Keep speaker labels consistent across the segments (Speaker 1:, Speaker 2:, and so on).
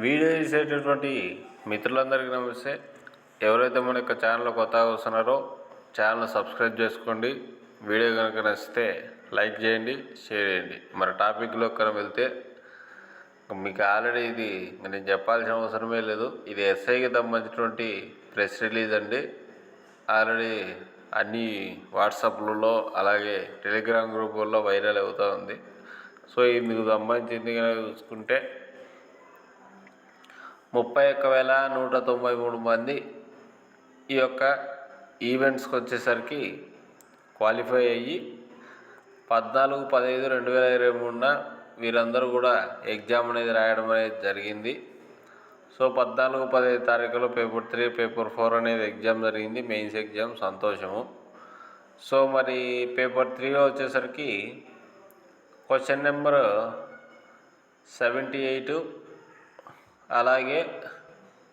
Speaker 1: Video చేసేటటువంటి మిత్రులందరికీ నమస్తే. ఎవరైతే మన యొక్క ఛానల్ కొత్తగా వస్తున్నారో ఛానల్ సబ్స్క్రైబ్ చేసుకోండి. వీడియో కనుక నచ్చితే లైక్ చేయండి షేర్ చేయండి. మరి టాపిక్లో కనుక వెళ్తే మీకు ఆల్రెడీ ఇది నేను చెప్పాల్సిన అవసరమే లేదు. ఇది ఎస్ఐకి సంబంధించినటువంటి ప్రెస్ రిలీజ్ అండి. ఆల్రెడీ అన్ని వాట్సాప్లలో అలాగే టెలిగ్రామ్ గ్రూపుల్లో వైరల్ అవుతూ ఉంది. సో ఇందుకు సంబంధించింది కనుక చూసుకుంటే ముప్పై ఒక్క వేల నూట తొంభై మూడు మంది ఈ యొక్క ఈవెంట్స్కి వచ్చేసరికి క్వాలిఫై అయ్యి పద్నాలుగు పదహైదు రెండు వేల ఇరవై మూడున వీరందరూ కూడా ఎగ్జామ్ అనేది రాయడం అనేది జరిగింది. సో పద్నాలుగు పదహైదు తారీఖులో పేపర్ త్రీ పేపర్ ఫోర్ అనేది ఎగ్జామ్ జరిగింది. మెయిన్స్ ఎగ్జామ్ సంతోషము. సో మరి పేపర్ త్రీలో వచ్చేసరికి క్వశ్చన్ నెంబర్ సెవెంటీ ఎయిట్ అలాగే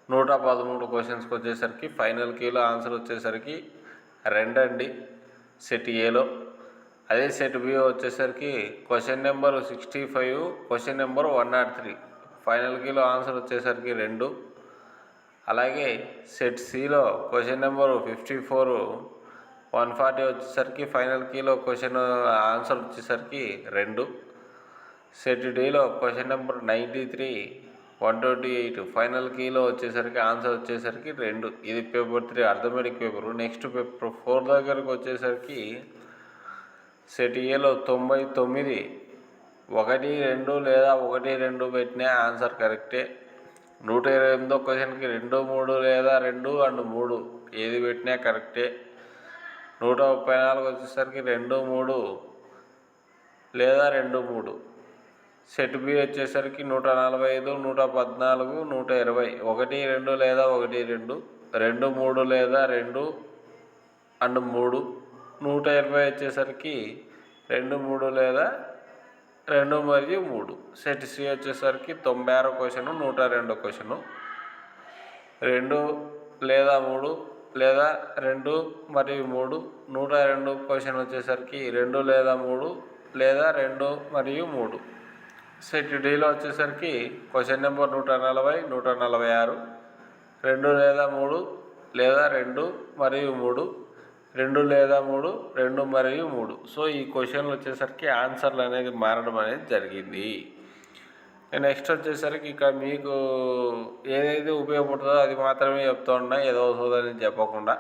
Speaker 1: నూట పదమూడు క్వశ్చన్స్కి వచ్చేసరికి ఫైనల్ కీలో ఆన్సర్ వచ్చేసరికి రెండండి సెట్ ఏలో అదే సెట్ బి వచ్చేసరికి question number sixty five question number one nought three final కీలో answer వచ్చేసరికి రెండు. అలాగే సెట్ సిలో question number fifty four one forty వచ్చేసరికి ఫైనల్ కీలో క్వశ్చన్ ఆన్సర్ వచ్చేసరికి రెండు. Set డిలో question number ninety three one twenty eight final కీలో వచ్చేసరికి ఆన్సర్ వచ్చేసరికి రెండు. ఇది paper three arithmetic paper. Next paper four దగ్గరకు వచ్చేసరికి సెట్ ఏలో తొంభై తొమ్మిది. ఒకటి రెండు లేదా ఒకటి రెండు పెట్టినా ఆన్సర్ కరెక్టే. నూట ఇరవై ఎనిమిదో క్వశ్చన్కి రెండు మూడు లేదా రెండు అండ్ మూడు. ఏది పెట్టినా కరెక్టే. నూట ముప్పై నాలుగు వచ్చేసరికి రెండు మూడు లేదా రెండు మూడు. సెట్ బి వచ్చేసరికి నూట నలభై ఐదు నూట పద్నాలుగు నూట ఇరవై. ఒకటి రెండు లేదా ఒకటి రెండు. రెండు మూడు లేదా రెండు అండ్ మూడు. నూట ఇరవై వచ్చేసరికి రెండు మూడు లేదా రెండు మరియు మూడు. సెట్ సి వచ్చేసరికి తొంభై ఆరో క్వశ్చను నూట రెండు క్వశ్చను. రెండు లేదా మూడు లేదా రెండు మరియు మూడు. నూట రెండు క్వశ్చన్ వచ్చేసరికి రెండు లేదా మూడు లేదా రెండు మరియు మూడు. సెట్ డీలో వచ్చేసరికి క్వశ్చన్ నెంబర్ నూట నలభై నూట నలభై ఆరు. రెండు లేదా మూడు లేదా రెండు మరియు మూడు. రెండు లేదా మూడు రెండు మరియు మూడు. సో ఈ క్వశ్చన్లు వచ్చేసరికి ఆన్సర్లు అనేది మారడం అనేది జరిగింది. నెక్స్ట్ వచ్చేసరికి ఇక మీకు ఏదైతే ఉపయోగపడుతుందో అది మాత్రమే చెప్తూ ఉన్నా ఏదో అవుతుందని చెప్పకుండా.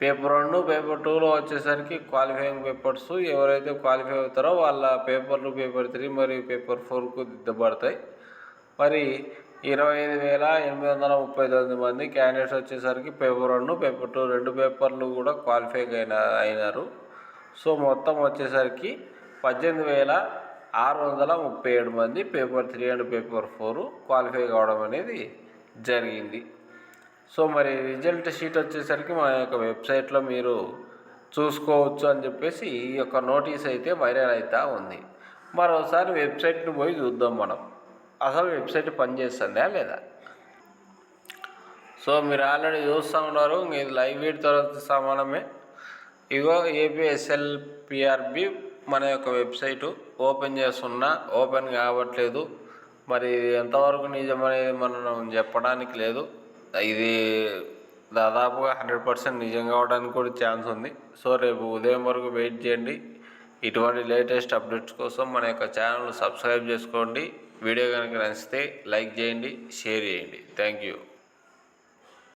Speaker 1: పేపర్ వన్ పేపర్ టూలో వచ్చేసరికి క్వాలిఫైయింగ్ పేపర్స్ ఎవరైతే క్వాలిఫై అవుతారో వాళ్ళ పేపర్లు పేపర్ త్రీ మరియు పేపర్ ఫోర్కు దిద్దబడతాయి. మరి ఇరవై ఐదు వేల ఎనిమిది వందల ముప్పై తొమ్మిది మంది క్యాండిడేట్స్ వచ్చేసరికి పేపర్ వన్ పేపర్ టూ రెండు పేపర్లు కూడా క్వాలిఫై అయిన అయినారు. సో మొత్తం వచ్చేసరికి పద్దెనిమిది వేల ఆరు వందల ముప్పై ఏడు మంది paper three and paper four qualify కావడం అనేది జరిగింది. సో మరి రిజల్ట్ షీట్ వచ్చేసరికి మా యొక్క వెబ్సైట్లో మీరు చూసుకోవచ్చు అని చెప్పేసి ఈ యొక్క నోటీస్ అయితే వైరల్ అవుతూ ఉంది. మరోసారి వెబ్సైట్ని పోయి చూద్దాం మనం. అసలు వెబ్సైట్ పనిచేస్తుందా లేదా? సో మీరు ఆల్రెడీ చూస్తూ ఉన్నారు మీరు ఇది లైవ్ వీడ్ తర్వాత సమానమే. ఇగో ఏపీఎస్ఎల్పిఆర్బి మన యొక్క వెబ్సైటు ఓపెన్ చేస్తున్నా ఓపెన్ కావట్లేదు. మరి ఎంతవరకు నిజమనేది మనం చెప్పడానికి లేదు. ఇది దాదాపుగా హండ్రెడ్ పర్సెంట్ నిజం కావడానికి కూడా ఛాన్స్ ఉంది. సో రేపు ఉదయం వరకు వెయిట్ చేయండి. ఇటువంటి లేటెస్ట్ అప్డేట్స్ కోసం మన యొక్క ఛానల్ సబ్స్క్రైబ్ చేసుకోండి. వీడియో కనుక నచ్చితే లైక్ చేయండి షేర్ చేయండి. Thank you.